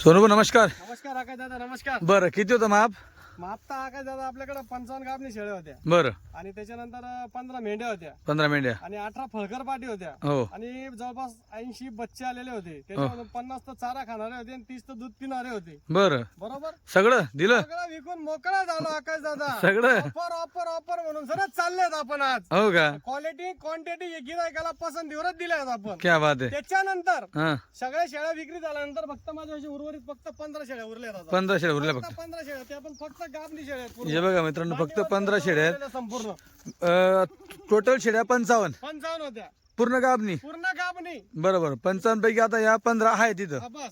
सोनू नमस्कार. नमस्कार आकाश दादा नमस्कार. बरं किती होतं माप? मापता आकाश दादा आपल्याकडे पंचावन्न गाबणी शेळ्या होत्या. बरं. आणि त्याच्यानंतर पंधरा मेंढ्या होत्या. पंधरा मेंढ्या. आणि अठरा फळकर पाटी होत्या. हो. आणि जवळपास ऐंशी बच्चे आलेले होते. त्याच्यामध्ये पन्नास तर चारा खाणारे होते आणि तीस तर दूध पिणारे होते. बरं. बरोबर? सगळं दिलं? सगळं विकून मोकळा झालो आकाश दादा. सगळं? ऑफर ऑफर ऑफर म्हणून सरच चाललेत आपण आज. हो का? क्वालिटी क्वांटिटी गिरायकाला पसंतीवरच दिल्यात आपण. क्या बात आहे. त्याच्यानंतर हा. सगळ्या शेळ्या विक्री झाल्यानंतर फक्त माझ्या उर्वरित फक्त पंधरा शेळ्या उरल्या आता पंधरा शेळ्या उरल्या फक्त फक्त. पंधरा शेळ्या त्या पण फक्त आहेत. हे बघा मित्रांनो फक्त पंधरा शेळ्या आहेत. संपूर्ण. टोटल शेळ्या पंचावन्न. पंचावन्न होत्या. पूर्ण गाबनी. पूर्ण गाबणी बरोबर पंचावन्न पैकी आता या पंधरा आहे तिथं हा, बस.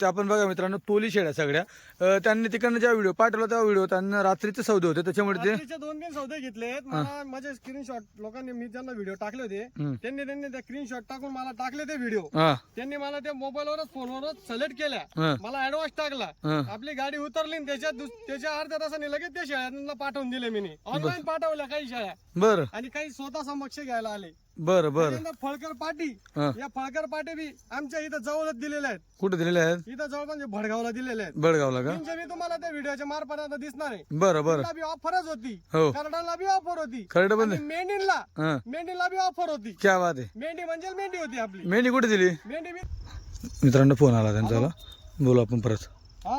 ते आपण बघा मित्रांनो तोली शेळ्या सगळ्या. अं, त्यांनी तिकडनं ज्या व्हिडिओ पाठवला त्या व्हिडिओ त्यांना रात्रीचे सौदे होते. त्याच्यामुळे ते रात्रीचे दोन तीन सौदे घेतलेत. मला माझे स्क्रीनशॉट लोकांनी मी त्यांना व्हिडिओ टाकले होते हम्म. त्यांनी त्यांनी त्या स्क्रीनशॉट टाकून मला टाकले ते व्हिडिओ. हा. त्यांनी मला त्या मोबाईलवरच फोनवरच सिलेक्ट केल्या. हा. मला ऍडव्हान्स टाकला. हा. आपली गाडी उतरली आणि त्याच्या दुस- त्याच्या अर्ध्या तासाने लगेच त्या शेळ्यांना पाठवून दिले मी ऑनलाईन पाठवल्या काही शेळ्या बरं. आणि काही स्वतः समक्ष घ्यायला आले. बरं बरं. फळकर पाटी. हा. या फळकर पाटी बी आमच्या इथं जवळच दिलेल्या आहेत. कुठे दिलेले आहेत? इथं जवळ म्हणजे भडगावला दिलेले आहेत. बडगावला का? मी तुम्हाला त्या व्हिडिओच्या मार्फत आता दिसणार आहे. बरं बरं. बी ऑफरच होती. हो. करडाला बी ऑफर होती. खरडं पण आणि मेंढीला हा. मेंढीला बी ऑफर होती. क्या बात आहे. मेंढी म्हणजे मेंढी होती आपली. मेंढी कुठे दिली? मेंढी बी मित्रांनो फोन आला त्यांचा बोलू आपण परत. हा?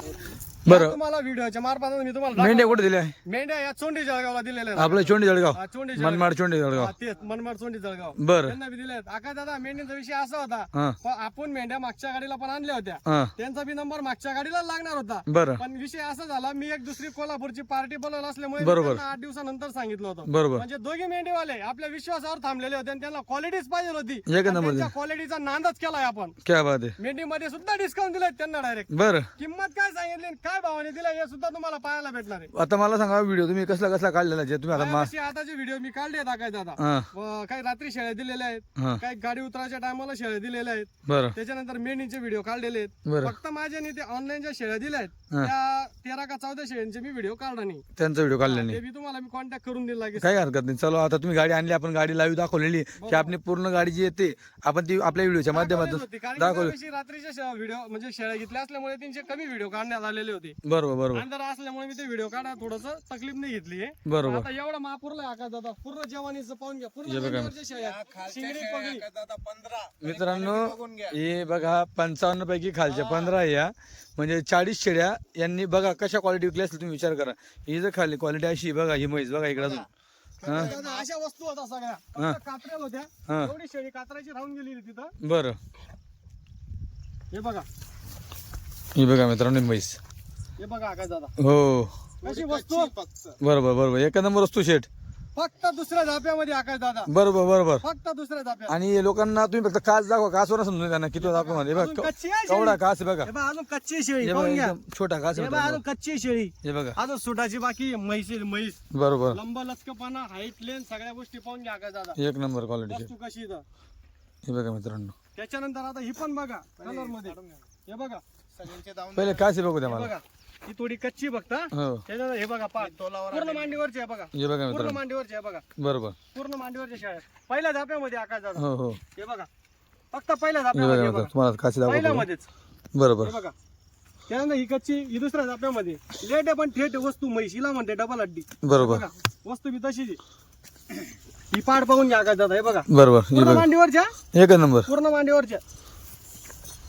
बरं. या तुम्हाला व्हिडिओच्या मार्फत मी तुम्हाला. मेंढ्या कुठे दिल्या? मेंढ्या या चोंडी जळगावला दिलेल्या आहेत. आपलं चोंडी जळगाव. चोंडी मनमाड चोंडी जळगाव. हा, तेच मनमाड चोंडी जळगाव. बरं. त्यांना बी आका दादा मेंढीचा विषय असा होता. हा. प- आपण मेंढ्या मागच्या गाडीला पण आणल्या होत्या. हा. त्यांचा बी नंबर मागच्या गाडीला लागणार होता. बरं. पण विषय असा झाला मी एक दुसरी कोल्हापूरची पार्टी बोलवलं असल्यामुळे मी बरोबर. त्यांना आठ दिवसानंतर सांगितलं होतं. बरोबर. म्हणजे दोघी मेंढीवाले आपल्या विश्वासावर थांबलेले होते आणि त्यांना क्वालिटीच पाहिजे होती. एक नंबर त्यांच्या क्वालिटीचा नांदच केलाय आपण. क्या बात आहे. मेंढीमध्ये सुद्धा डिस्काउंट दिलाय त्यांना डायरेक्ट बरं. किंमत काय सांगितली आणि काय भावाने दिला हे सुद्धा तुम्हाला पाहायला भेटणार आहे. आता मला सांगा व्हिडिओ तुम्ही कसला कसला काढलेला जे तुम्ही आता मा आताचे व्हिडिओ मी काढले हा. व काही रात्री शेळ्या दिलेल्या आहेत हा. काही गाडी उतरायच्या टायमाला शेळ्या दिलेल्या आहेत. बरं. त्याच्यानंतर मेंढीचे व्हिडिओ काढलेले आहेत. बरं. फक्त माझ्याने ते ऑनलाईन ज्या शेळ्या दिल्या आहेत हा. त्या तेरा का चौदा शेळ्यांचे मी व्हिडिओ काढला नाही. त्यांचा व्हिडिओ काढला नाही. ते बी तुम्हाला मी कॉन्टॅक्ट करून दिला लागेल काही हरकत नाही. चलो आता तुम्ही गाडी आणली आपण गाडी लाईव्ह दाखवलेली की आपली पूर्ण गाडी जी येते आपण ती आपल्या व्हिडिओच्या माध्यमातून की दाखवली. त्यादिवशी रात्रीचे व्हिडिओ म्हणजे शेळ्या घेतल्या असल्यामुळे त्यांचे कमी व्हिडिओ काढण्यात आलेले होते. बरोबर बरोबर. अंधार असल्यामुळे मी ते व्हिडिओ काढा थोडस तकलीफ नाही घेतली. आहे बरोबर. आता एवढा महापूरला आकाश दादा पूर्ण जवानीचं पाहून घ्या. पूर्ण अंगावरच्या शेळ्या शिंगडी पगडी. मित्रांनो हे बघा पंचावन्न पैकी खालच्या पंधरा या. म्हणजे चाळीस शेड्या यांनी बघा कशा क्वालिटी विकल्या असतील तुम्ही विचार करा. ही जर खाली क्वालिटी अशी आहे, बघा ही म्हैस बघा इकडे अजून. हा. दादा, अशा वस्तू होता सगळ्या. हा. फक्त कात्र्या होत्या. हा. एवढी शेळी कात्राची राहून गेली तिथं बरं. हे बघा. ही बघा मित्रांनो ही म्हैस. हे बघा आकाश दादा. हो. अशी वस्तू? बरोबर बरोबर. एक नंबर वस्तू शेट फक्त दुसऱ्या धाप्यामध्ये आकाश दादा. बरोबर बरोबर. फक्त दुसऱ्या धाप्यात आणि लोकांना तुम्ही फक्त काच दाखवा काचवर समजून त्यांना किती दाखवा मध्ये बघा कच्ची आहे शेळी. केवढा काच आहे बघा. हे बघा अजून कच्ची आहे शेळी. हे बघा पाहून घ्या. एकदम छोटा काच हे आहे बघा मित्रांनो. अजून कच्ची आहे शेळी. हे बघा. अजून सुटाची बाकी म्हैस आहे, म्हैस. बरोबर. लंब लचकपणा हाईट लेन सगळ्या गोष्टी पाहून घ्या आकाश दादा. एक नंबर क्वालिटी वस्तू कशी इथं? हे बघा मित्रांनो. त्याच्यानंतर आता ही पण बघा कलरमध्ये. हे बघा. पहिले आहे बघू द्या हे मला. बघा. ही थोडी कच्ची बघता हो. त्याच्यानंतर हे बघा पाच पूर्ण मांडीवरची आहे बघा. हे बघा पूर्ण मित्रांनो मांडीवरची आहे बघा. बरोबर. पूर्ण मांडीवरच्या शाळा पहिल्या धाप्यामध्ये आकाश दादा हो हो. हे बघा. फक्त पहिल्या बघा धाप्यामध्ये हे मित्रांनो, बघा. तुम्हाला काची दाखवतो पहिल्यामध्येच. बरोबर. हे बघा. त्यानंतर ही कच्ची ही दुसऱ्या धाप्यामध्ये लेट आहे पण थेट आहे वस्तू म्हैशीला म्हणते डबल अड्डी बरोबर. बघा. वस्तू बी तशीच आहे. ही पाड पाहून घ्या आकाश दादा हे बघा. बरोबर. हे पूर्ण बघा. मांडीवरच्या? एक नंबर. पूर्ण मांडीवरच्या.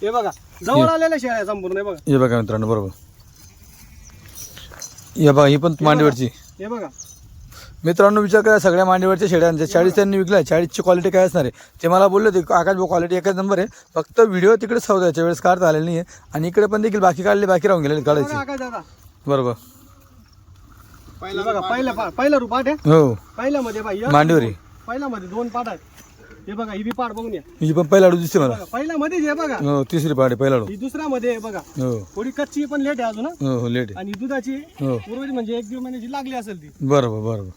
हे बघा. जवळ आलेल्या शेळ्या संपूर्ण. हे बघा. हे बघा मित्रांनो बरोबर. हे बघा ही पण मांडीवरची. हे बघा. मित्रांनो विचार करा सगळ्या मांडीवरच्या शेड्यांच्या चाळीस त्यांनी विकल्या चाळीसची क्वालिटी काय असणार आहे? ते मला बोलले होते आकाश भाऊ क्वालिटी एकच नंबर आहे. फक्त व्हिडिओ तिकडे सौद्याच्या वेळेस काढता आलेला नाही आहे आणि इकडे पण देखील बाकी काढले बाकी राहून गेले काढायचे. बरोबर. पहिला पहिला रुपाट आहे. हो. पहिल्यामध्ये मांडीवर. पहिल्यामध्ये दोन पाट आहेत. हे बघा ही बी पाट बघून या. ही पण पहिला दिसते मला. बघा पहिल्यामध्ये हे बघा. हो तिसरी पाडी पहिला ही दुसऱ्यामध्ये आहे बघा. हो. थोडी कच्ची पण लेट आहे अजून हं. हो हो लेट आहे. आणि दुधाची हो. उर्वरित म्हणजे एक दीड महिन्याची लागली असेल ती. बरोबर बरोबर.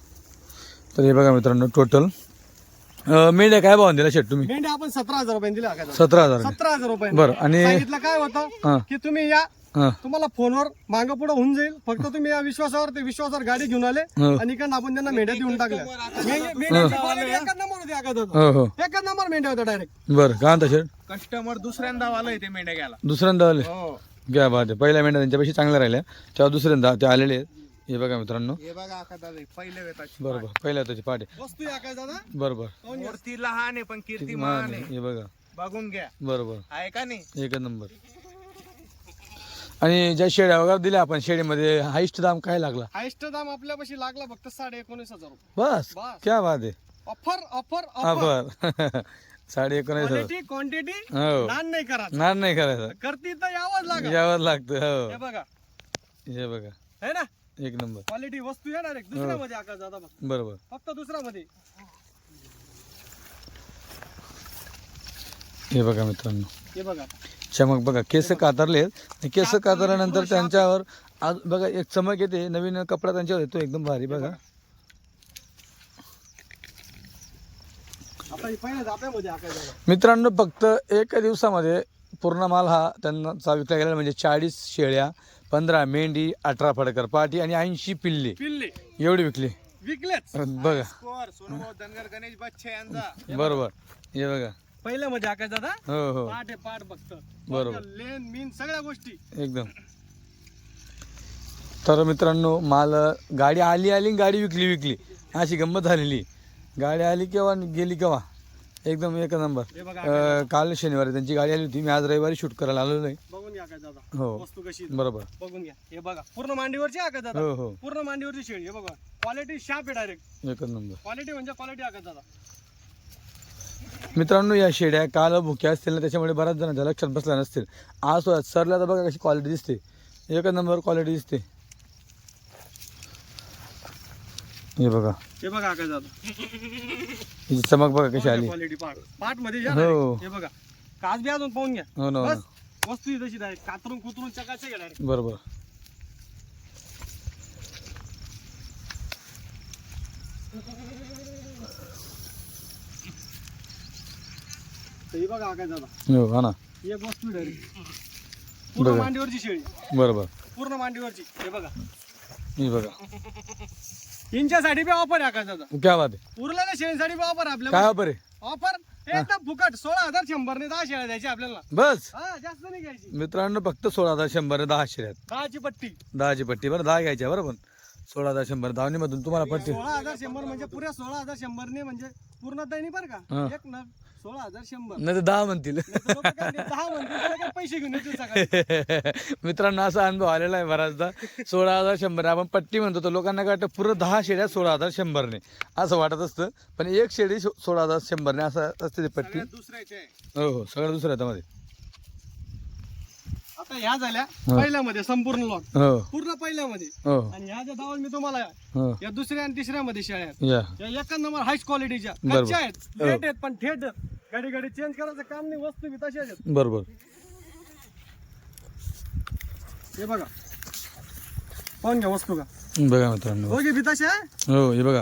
तर हे बघा मित्रांनो टोटल मेंढ्या काय भाव दिला शेट तुम्ही? मेंढ्या आपण सतरा हजार रुपये दिला सतरा हजार. सतरा हजार रुपये बरं आणि सांगितलं काय होतं? हां. की तुम्ही या तुम्हाला फोनवर मागं पुढे होऊन जाईल. फक्त तुम्ही या विश्वासावर ते विश्वासावर गाडी घेऊन आले आणि इकडनं आपण त्यांना मेंढ्या देऊन टाकल्या. मेंढ्या- मेंढ्याची quality एकच नंबर होती. हो हो. एकच नंबर मेंढ्या होत्या डायरेक्ट बरं काय म्हणता शेट कस्टमर दुसऱ्यांदा आलंय ते मेंढ्या घ्यायला. दुसऱ्यांदा आले? हो. घ्या बा ते पहिल्या मेंढ्या त्यांच्यापेक्षा चांगल्या राहिल्या. तेव्हा दुसऱ्यांदा ते आलेले आहेत. हे बघा मित्रांनो. हे बघा आका दादा पहिल्या वेताची बरोबर पहिल्या त्याची पाटे वस्तू या काय दादा. बरोबर. मूर्ती लहान आहे पण कीर्ती मान महान आहे. आहे. हे बघा. बघून घ्या. बरोबर आहे का नाही? एकच नंबर आणि ज्या शेड्या वगैरे दिल्या आपण शेडीमध्ये हाईस्ट दाम काय लागला? हायस्ट दाम आपल्यापाशी लागला फक्त साडे एकोणीस हजार रुपये. बस बस. क्या बात आहे. ऑफर ऑफर हा ऑफर. साडे एकोणीस हजार. क्वालिटी क्वांटिटी हो. दान नाही करा नार नाही करायचं. करती तर यावंच लागेल. यावर लागतं हे. हो बघा. हे बघा. है ना? एक नंबर. क्वालिटी वस्तू आहे डायरेक्ट दुसऱ्या मध्ये आकाश दादा बघ. बरोबर. फक्त दुसऱ्या मध्ये हे बघा मित्रांनो. हे बघा. चमक. बघा केस कातरलेत केस कातरल्यानंतर त्यांच्यावर आज बघा एक चमक येते. नवीन कपडा त्यांच्यावर येतो एकदम भारी बघा. मित्रांनो फक्त एका दिवसामध्ये पूर्ण माल हा त्यांचा विकला गेला म्हणजे चाळीस शेळ्या पंधरा मेंढी अठरा फडकर पाटी आणि ऐंशी पिल्ले. पिल्ले. एवढी विकली. विकलेच. बघा. बरोबर. हे बघा. पहिल्या मध्ये आकाश दादा? हो हो. पाठ आहे पाठ फक्त. बरोबर. लेन मीन सगळ्या गोष्टी. एकदम. तर मित्रांनो माल गाडी आली आली आणि गाडी विकली विकली. अशी गंमत झालेली. गाडी आली केव्हा आणि गेली केव्हा? एकदम एक नंबर. हे बघा अं, काल शनिवारी त्यांची गाडी आली होती. मी आज रविवारी शूट करायला आलो नाही. बघून घ्या आकाश दादा. हो. वस्तू कशी आहे. बरोबर. बघून घ्या. हे बघा पूर्ण मांडीवरची आकाश दादा. हो हो. पूर्ण मांडीवरची शेळी हे बघा क्वालिटी शार्प आहे डायरेक्ट एकच नंबर. क्वालिटी म्हणजे क्वालिटी आकाश दादा. मित्रांनो या शेड्या काल भुक्या असतील ना त्याच्यामुळे बऱ्याच जणांच्या लक्षात बसल्या नसतील. आज सुद्धा सरला तर बघा कशी क्वालिटी दिसते. एकच नंबर क्वालिटी दिसते. हे बघा. हे बघा आकाश दादा. हिची चमक बघा कशी आली. क्वालिटी पाठ. पाठमध्ये या हो. direct. हे बघा. काच बी अजून पाहून घ्या. हो ना हो बस वस्तू ही तशी कातरून कुतरून घ्या डायरेक्ट बरोबर हे बघा आकाश दादा हो हा ना. ही एक वस्तू पूर्ण बघा. मांडीवरची शेळी. बरोबर पूर्ण मांडीवरची. हे बघा. ही बघा. इंच्यासाठी बी ऑफर आहे आकाश दादा क्या बात आहे? उरलेल्या शेळीसाठी बी ऑफर काय आपल्याला. ऑफर आहे? ऑफर एकदम फुकट. सोळा हजार शंभर ने दहा शेळ्या द्यायची आपल्याला. बस. हा जास्त नाही घ्यायची. मित्रांनो फक्त सोळा हजार शंभर आहे, दहा शिऱ्यात दहाची पट्टी. दहाची पट्टी. बरं दहा घ्यायच्या बरं पण. सोळा हजार शंभर. धावणीमधून तुम्हाला पट्टी. सोळा हजार शंभर म्हणजे पुऱ्या सोळा हजार शंभर ने म्हणजे पूर्ण दैनी बरं हा. का एक सोळा हजार शंभर. नाही तर दहा म्हणतील. नाही तर लोकं काय ते दहा म्हणतील तुला काय पैसे घेऊन येतील सकाळी? मित्रांनो असा अनुभव आलेला आहे बराचदा. सोळा हजार शंभर आपण पट्टी म्हणतो तर लोकांना काय वाटतं पुरं दहा शेड्या सोळा हजार शंभरने. असं वाटत असतं पण एक शेडी सो- सोळा हजार शंभरने असं असते ती पट्टी. सगळ्यात दुसऱ्याचे. आहे. हो हो सगळं दुसरं आहे त्यामध्ये आता ह्या झाल्या पहिल्यामध्ये संपूर्ण लॉट हो. पूर्ण पहिल्यामध्ये. हो. आणि ह्या ज्या दावल मी तुम्हाला हो. या दुसऱ्या आणि तिसऱ्या मध्ये शेळ्या आहेत या या एका नंबर हायस्ट क्वालिटीच्या बरोबर. कच्च्या आहेत हो. आहेत पण थेट आहेत. घडी घडी चेंज करायचं काम नाही वस्तू बी तशाच आहेत. बरोबर. हे बघा. पाहून घ्या वस्तू का? बघा मित्रांनो. दोघे बी तशा आहे? हो हे बघा.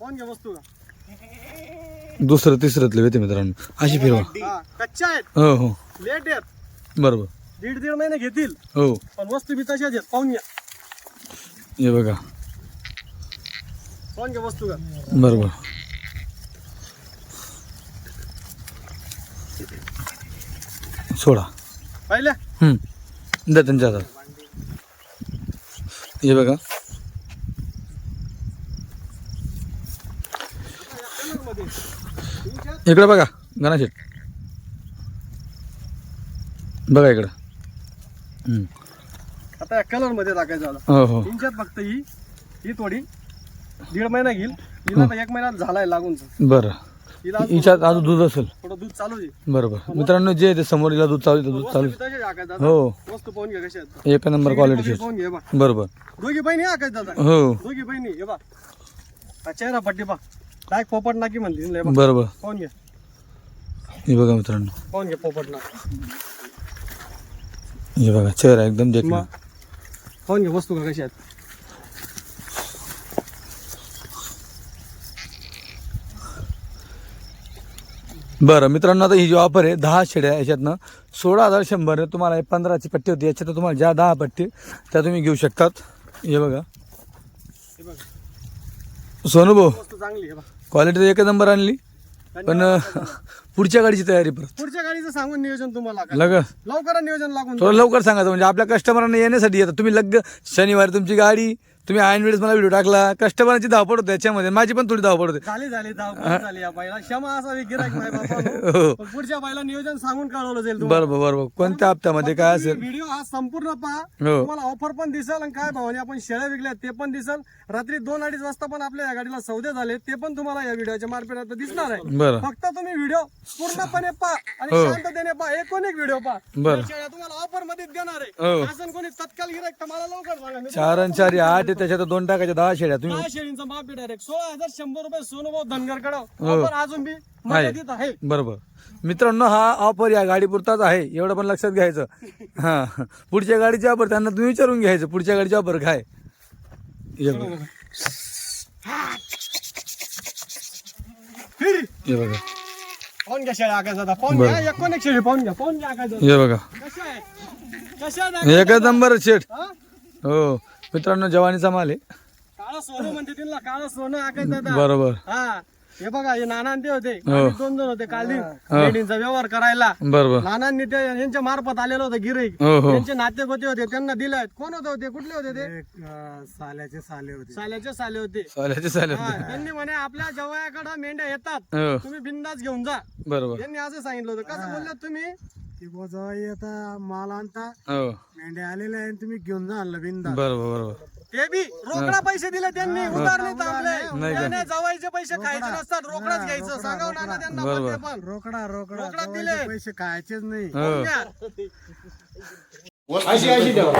पाहून घ्या वस्तू का? दुसरं येते मित्रांनो. अशी फिरवा. हा कच्च्या आहेत. हो हो. लेट आहेत. बरोबर. दीड दीड महिने घेतील. हो. पण वस्तू बी तशाच आहेत पाहून घ्या. हे बघा. पाहून घ्या वस्तू का बरोबर. सोडा. पाहिल्या? हम्म. द्या त्यांच्या हातात. हे बघा. मध्ये इकडे बघा गणाशेट बघा इकडं. आता या कलरमध्ये टाकायचं हो हो. इंच्यात फक्त ही ही थोडी. दीड महिना घेईल. हिला तर एक महिना झालाय लागून बरं. हिला अजून हिच्यात अजून दूध असेल. थोडं दूध चालू आहे. बरोबर. मित्रांनो जे ते समोर हिला दूध चालू आहे, ते दूध चालू. हो. वस्तू पाहून घ्या कशा आहेत. एक नंबर क्वालिटीचे पाहून घ्या बा बरोबर. दोघी बहिणी आहे आकाश दादा? हो. दोघी बहिणी हे बा हा चेहरा पट्टी बा काय पोपट नाकी म्हणते लय बा बरोबर. पाहून घ्या. हे बघा मित्रांनो. पाहून घ्या पोपट नाक. हे बघा चेहरा एकदम देखना मग पाहून घ्या वस्तू का कशा आहेत. बरं मित्रांनो आता ही जी ऑफर आहे दहा शेड्या याच्यातनं. सोळा हजार शंभर आहे. तुम्हाला पंधराची पट्टी होती याच्यात तुम्हाला ज्या दहा पट्टी त्या तुम्ही घेऊ शकतात. हे बघा. हे बघा. सोनू भाऊ वस्तू चांगली आहे क्वालिटी एक नंबर आणली. पण पुढच्या गाडीची तयारी परत. पुढच्या गाडीचं सांगून नियोजन तुम्हाला. लग. लवकर नियोजन लागून थोडं लवकर सांगायचं म्हणजे आपल्या कस्टमरांना येण्यासाठी येतात. तुम्ही लग शनिवारी तुमची गाडी तुम्ही ऐन वेळेस मला व्हिडिओ टाकला. कस्टमरांची धावपळ होते त्याच्यामध्ये माझी पण थोडी धावपळ होते. झाली झाली धावपळ झाली या बाईला. क्षमा असावी नाही बाबा हो. पण पुढच्या बाईला नियोजन सांगून कळवलं जाईल तुम्हाला. बरोबर बरोबर. कोणत्या हप्त्यामध्ये काय असेल? व्हिडिओ हा संपूर्ण पहा. हो. तुम्हाला ऑफर पण दिसल आणि काय भावाने आपण शेळ्या विकल्या ते पण दिसल. रात्री दोन अडीच वाजता पण आपल्या या गाडीला सौदे झाले ते पण तुम्हाला या व्हिडिओच्या मार्फत आता दिसणार आहे. बरं. फक्त तुम्ही व्हिडिओ पूर्णपणे पहा आणि हो. शांततेने पहा. एकूण एक व्हिडिओ पहा. बरं. शेळ्या तुम्हाला ऑफरमध्ये देणार हो. आहे असं कोणी तत्काल गिरायक तर मला लवकर सांगा. मी चार आणि चार आठ आहे त्याच्यात दोन टाकायच्या दहा शेड्या तुम्ही दहा शेळींचा माफ डायरेक्ट सोळा हजार शंभर रुपये सोनूभाऊ धनगरकडं हो. अजून बी मर्यादित आहे. बरोबर. मित्रांनो हा ऑफर या गाडी पुरताच आहे. एवढं पण लक्षात घ्यायचं. हा. पुढच्या गाडीची ऑफर त्यांना तुम्ही विचारून घ्यायचं. पुढच्या गाडीची ऑफर काय? हे बघा. फिर. बघा. पाहून घ्या शेळ्या आकाश दादा पाहून घ्या. एकूण एक शेळी? पाहून घ्या. पाहून घ्या आकाश दादा हे बघा. कशा आहे? कशा आहे एकच नंबर शेट हा? हो मित्रांनो जवानीचा माल आहे. काळं सोनं म्हणते तिला काळं सोनं आकाश दादा बरोबर. हा. हे बघा हे नाना ते होते. हो. आम्ही दोन जण होते काल. लेडींचा व्यवहार करायला. बरोबर. नानांनी ते यांच्या मार्फत आलेलं होतं गिराईक हो हो. त्यांचे नाते होते होते त्यांना दिलाय कोण होते होते? कुठले होते ते? साल्याचे साले होते. साल्याचे साले होते. चालेल चालेल हा, त्यांनी म्हणे आपल्या जवळकडे मेंढ्या येतात. हो. तुम्ही बिंदास घेऊन जा. बरोबर. त्यांनी असं सांगितलं होतं. कसं बोललात तुम्ही? ती आता माल आणता. हो. मेंढ्या आलेल्या आहे तुम्ही घेऊन जा आणलं बिंदा बरोबर बरोबर. ते बी रोकडा पैसे दिले त्यांनी उधार नाही थांबले नाही का? त्याने जवायचे पैसे खायचे नसतात रोकडाच घ्यायचं. सांगाव त्यांना बरोबर. पण रोकडा रोकडा. रोकडा जवळचे दिले. पैसे खायचेच नाही. हो. घ्या. अशी अशी ठेवा.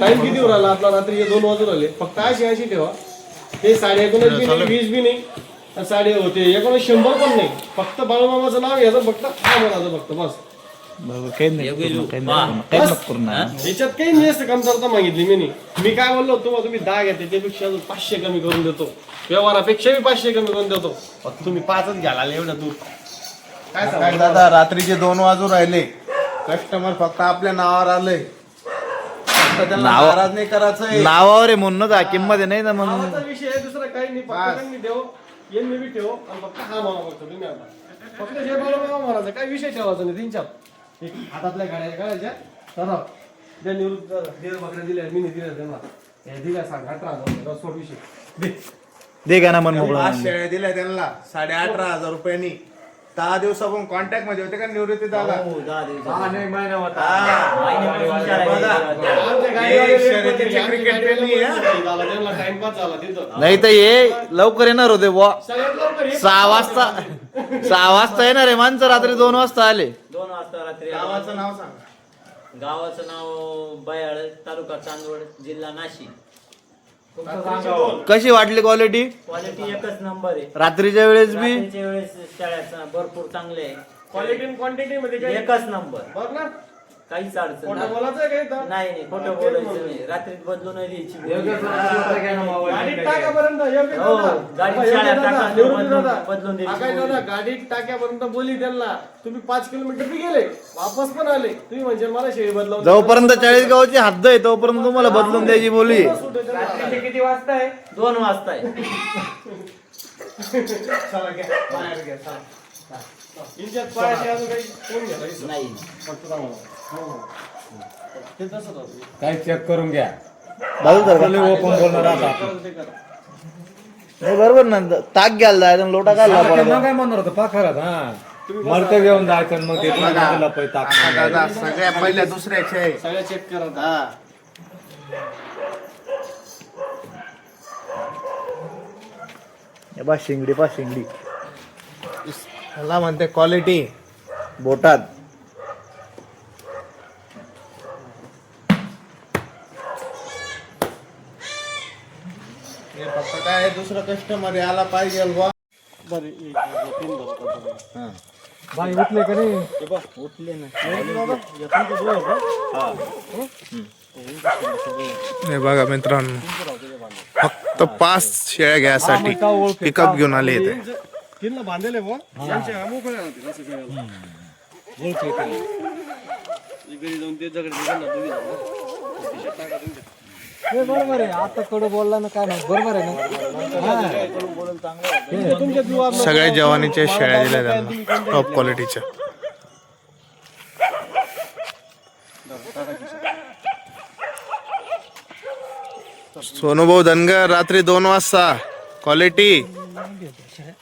टाइम किती उराला आपला रात्री दोन वाजून आले फक्त अशी अशी ठेवा. ते साडे एकोणीस बी नाही वीस बी नाही. आणि साडे होते एकोणीस शंभर पण नाही. फक्त बाळूमामाचं नाव याचं फक्त हा म्हणायचं फक्त बस. याच्यात काही नाही असं कमतरता मागितली मी नाही. मी काय बोललो तुम्हाला तुम्ही दहा घ्या त्याच्यापेक्षा अजून पाचशे कमी करून देतो. व्यवहारापेक्षा बी पाचशे कमी करून देतो. फक्त तुम्ही पाचच घ्याला एवढं दूर. काय सांगू? दादा रात्रीचे दोन वाजून राहिले. कस्टमर फक्त आपल्या नावावर आले फक्त त्यांना नाराज नाही करायचंय. नावावर आहे म्हणूनच हा किंमत आहे नाही ना मग. नावाचा विषय आहे दुसरा काही नाही. फक्त त्यांनी देव यांनी बी ठेव आणि फक्त हा म्हणा फक्त तुम्ही आता. फक्त हे बरोबर म्हणायचं काय विषय ठेवायचा नाही त्यांच्यात? एक हातातल्या गाड्या काढायच्या दादा ज्या निवृत्त देर बकऱ्या दिल्या मी नाही दिल्या त्यांना. हे दिल्या सांग अठरा हजार सोड विषय. दे. दे का ना मन मोकळं पाच शेळ्या दिल्या त्यांना साडे अठरा हजार रुपयांनी. दहा दिवसापासून कॉन्टॅक्टमध्ये होते का निवृत्ती दादा? हे नाही तर हे लवकर येणार होते बुवा. सगळ्यात लवकर हे सहा वाजता सहा वाजता येणार आहे माणसं रात्री दोन वाजता आले. वाजता रात्री गावाचं नाव सांगा. गावाचं नाव बयाळ तालुका चांदवड जिल्हा नाशिक. कशी वाटली क्वालिटी क्वालिटी एकच नंबर आहे. रात्रीच्या वेळेस बी? रात्रीच्या वेळेस शाळेचा भरपूर चांगले आहे. क्वालिटी क्वांटिटी मध्ये काही एकच नंबर बघ ना. काहीच अडचण खोटं नाही. बोलायचं नाही नाही खोटं बोलायचं नाही. रात्रीत बदलून द्यायची गाडीत टाकापर्यंत योग्य हो, दादा. गाडीत योग्य शाळेत दादा, टाका, योग्य बदलून- दादा. बदलून द्यायची आकाश दादा गाडीत टाक्यापर्यंत बोली त्यांना. तुम्ही पाच किलोमीटर बी गेले वापस पण आले. तुम्ही म्हणजे मला शेळी बदलावून जोपर्यंत चाळीसगावची हद्द आहे तोपर्यंत तुम्हाला बदलून द्यायची बोली. रात्रीचे किती वाजता आहे? दोन वाजता आहे. इंच्यात पायाशी अजून काही कोण घ्या काही नाही. फक्त. हो. काय चेक करून घ्या. बाजू तर का? ओपन बोलणार आता. नाही बरोबर ना. ताक घ्यायला जायचं लोटा पडायचा. काय म्हणणार होतं पाखरात हा. मरते घेऊन जायचं आणि मग ते लपई ताक दादा सगळ्या पहिल्या दुसऱ्याचे आहे सगळ्या चेक करा. हा. हे बा शिंगडी पा शिंगडी. मला म्हणते क्वालिटी बोटात हे फक्त काय आहे, दुसरं कस्टमर यायला पाहिजे. बाई उठले का नाही हे बघा मित्रांनो. फक्त पाच शेळ्या घ्यायसाठी पिकअप घेऊन आले इथे. तीनला बांधलेले घरी जाऊन ते दिले ना, तुम्ही जाऊ ना. खिशात टाका तुमच्या. हे बरोबर आहे. आता कडू बोलला ना काय नाही. बरोबर आहे ना? तुमच्या जीवावर सगळ्या जवानीच्या शेळ्या दिल्या त्यांना. टॉप क्वालिटीच्या सोनूभाऊ धनगर रात्री दोन वाजता. क्वालिटी हे.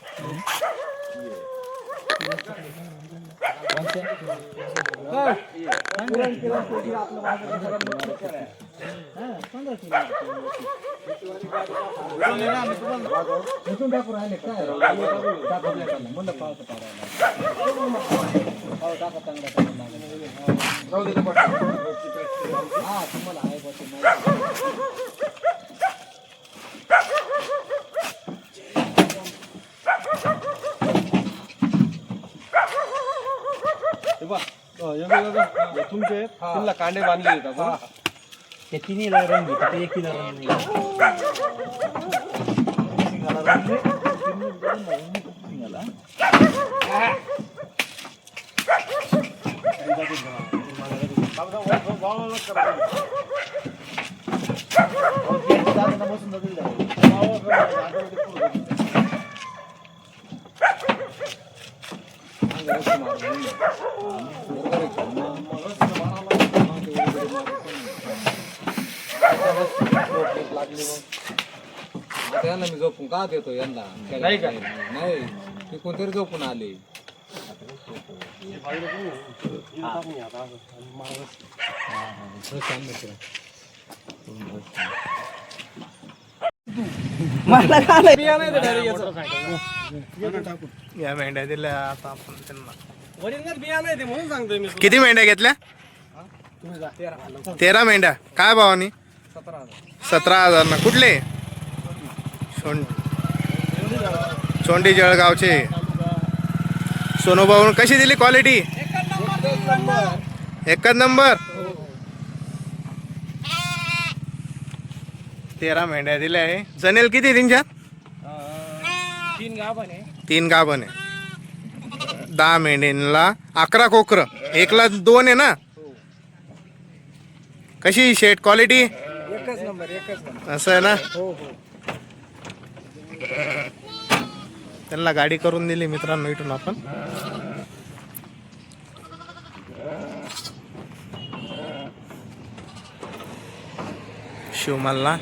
बघा. हे तुमचे तिला कांडे बांधले आहेत आपण. ते तिन्हीला रंग घेतो ते एकीला रंग नाही. आता यांना मी झोपून का देतो यांना? नाही का? नाही ते कोणतरी झोपून आले. direct याचं. या मेंढ्या दिल्या आता आपण त्यांना. किती मेंढ्या घेतल्या? तेरा मेंढ्या. काय भावानी? सतरा हजार ना. कुठले? सोंडी जळगावचे. सोनूभाऊ कशी दिली क्वालिटी एकच नंबर. तेरा मेंढ्या दिल्या आहे जनेल किती त्यांच्यात तीन गाभण आहे. तीन गाभण आहे दहा मेंढ्यांना अकरा कोकर. एकला दोन आहे ना? कशी शेट क्वालिटी एकच नंबर एकच नंबर. असं आहे ना? हो हो. त्यांना गाडी करून दिली मित्रांनो इथून आपण. शिवमालला.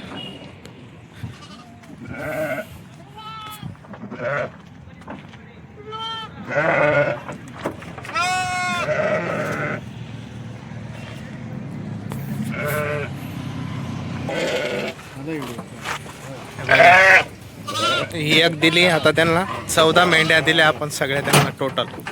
ही एक दिली आता त्यांना. चौदा मेंढ्या दिल्या आपण सगळ्या त्यांना टोटल त्यांना.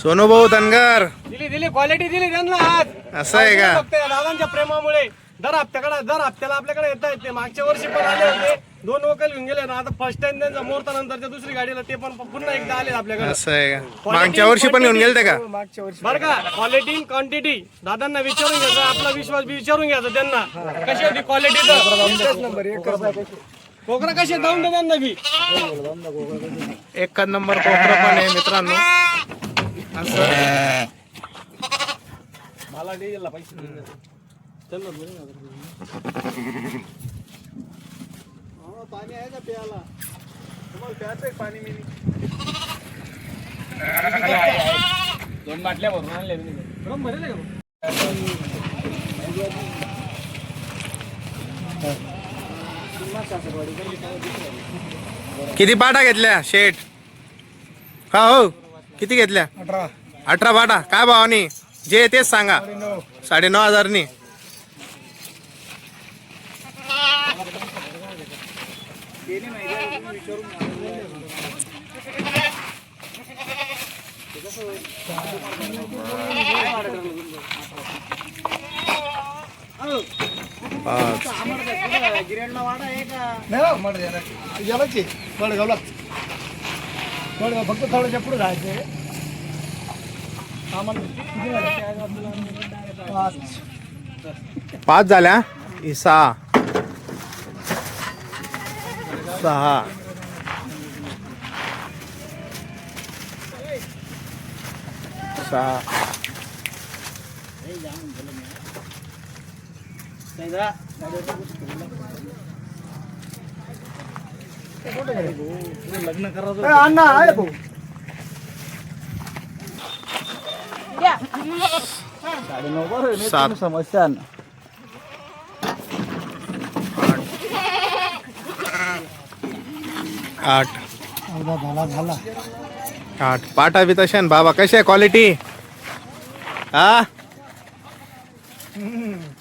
सोनूभाऊ धनगर. दिली दिली क्वालिटी दिली त्यांना आज. असं आहे का? दादांच्या प्रेमामुळे. दर हप्त्याकडे दर हप्त्याला आपल्याकडे येत आहेत ते मागच्या वर्षी पण आले होते. दोन वकल घेऊन गेले ना आता फर्स्ट टाइम त्यांचा मुहूर्ता नंतरच्या दुसरी गाडीला ते पण पुन्हा एकदा आले आपल्याकडे. असं आहे का? मागच्या वर्षी पण घेऊन गेलते का? मागच्या वर्षी. बरं का क्वालिटी क्वांटिटी दादांना विचारून घ्यायचा आपला विश्वास बी विचारून घ्यायचा त्यांना. कशी होती क्वालिटी नंबर कोकरा कशी जाऊन दे त्यांना बी. एकच नंबर कोपर पण आहे मित्रांनो. असं. मला डिझेलला पैसे देऊन द्या. त्यांना बोलू ना. दोन बाटल्या भरून आणल्या मी ड्रम भरेल आहे का? किती पाटा घेतल्या शेठ हा हो किती घेतल्या अठरा अठरा पाटा काय भावानी जे तेच सांगा साडे नऊ हजारनी पाच नाही हो, यालाच आहे. फक्त थोडं पुढे जायचं आम्हाला पाच झाल्या सहा सहा. सहा. सहा ए, अण्णा आहे भाऊ समस्या आठ. अर्धा झाला झाला. आठ. पाटा बी तशा बाबा कशी आहे क्वालिटी हा?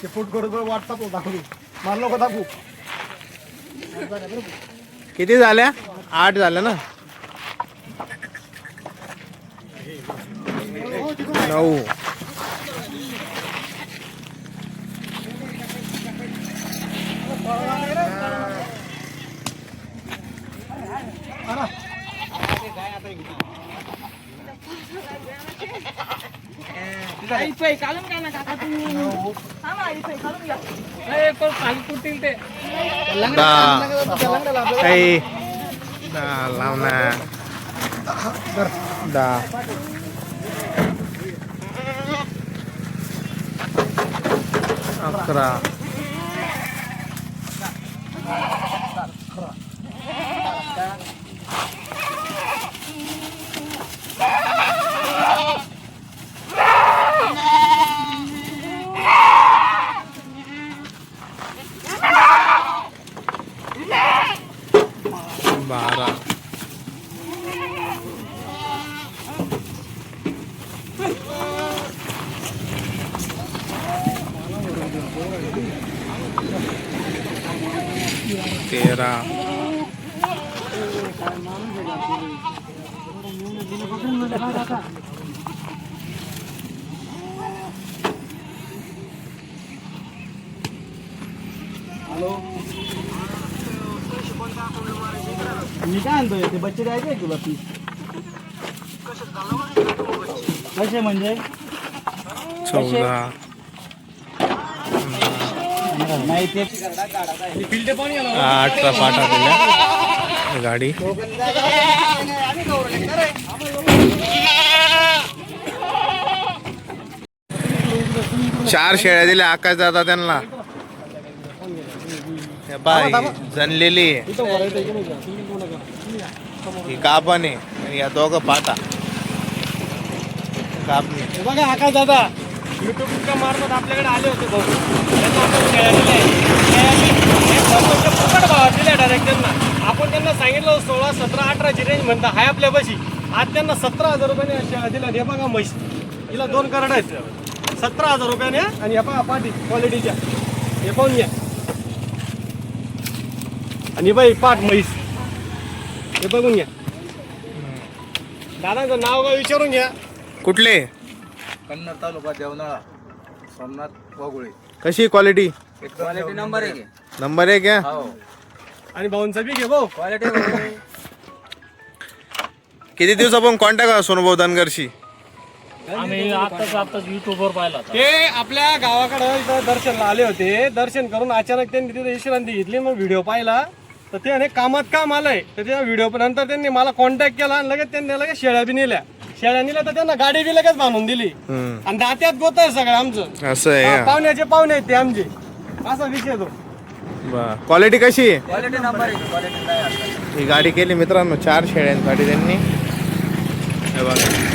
ते फूट व्हॉट्सअपला दाखवू. मारलो का दाखवू? किती झाल्या? आठ झाल्या ना? नऊ. दहा काही दहा लाव ना दहा अकरा बारा तेरा मी काय आणतोय ते बच्चे द्यायचे तुला पीस कसे म्हणजे चौदा आठचा पाटा गाडी चार शेळ्या दिल्या आकाश दादा त्यांना. हे जनलेली आहे. इथं कापण आहे आणि या दोघं पाटा. कापणे. बघा आकाश दादा. युट्यूबच्या मार्फत आपल्याकडे आले होते भाऊ. त्यांना आपण शेळ्या आहे. शेळ्या फुकट दिल्या डायरेक्ट त्यांना आपण त्यांना सांगितलं सोळा सतरा अठराची रेंज म्हणता हाय बशी आज त्यांना सतरा हजार रुपयाने दिला हे बघा म्हैस. हिला दोन करड आहेत. सतरा हजार रुपयाने आणि हे बघा पाठी क्वालिटीच्या हे पाहून घ्या. आणि बाई पाठ म्हैस. हे बघून घ्या. दादाचं नाव गाव विचारून घ्या. कुठले? कन्नड तालुका देवनाळा सोमनाथ वाघुळे. कशी क्वालिटी क्वालिटी नंबर एक नंबर एक आहे? हो. आणि भाऊंचा बी घे भाऊ. क्वालिटी किती दिवसापासून कॉन्टॅक्ट सोनूभाऊ धनगरशी? ते आपल्या गावाकडं इथं दर्शनला आले होते. दर्शन करून अचानक त्यांनी तिथे विश्रांती घेतली मग व्हिडिओ पाहिला. तर ते म्हणे कामात काम आलंय. तर त्या व्हिडिओ नंतर त्यांनी मला कॉन्टॅक्ट केला आणि लगेच त्यांनी लगेच शेळ्या बी नेल्या. शेळ्या नेल्या तर त्यांना गाडी बी लगेच बांधून दिली. हम्म. आणि दात्यात गोत आहे सगळं आमचं. असं आहे हा, का? पाहुण्याचे पाहुणे आहेत ते आमचे. असा विषय तो. क्वालिटी कशी आहे? क्वालिटी नंबर क्वालिटी ही गाडी केली मित्रांनो चार शेळ्यांसाठी त्यांनी. हे बघा.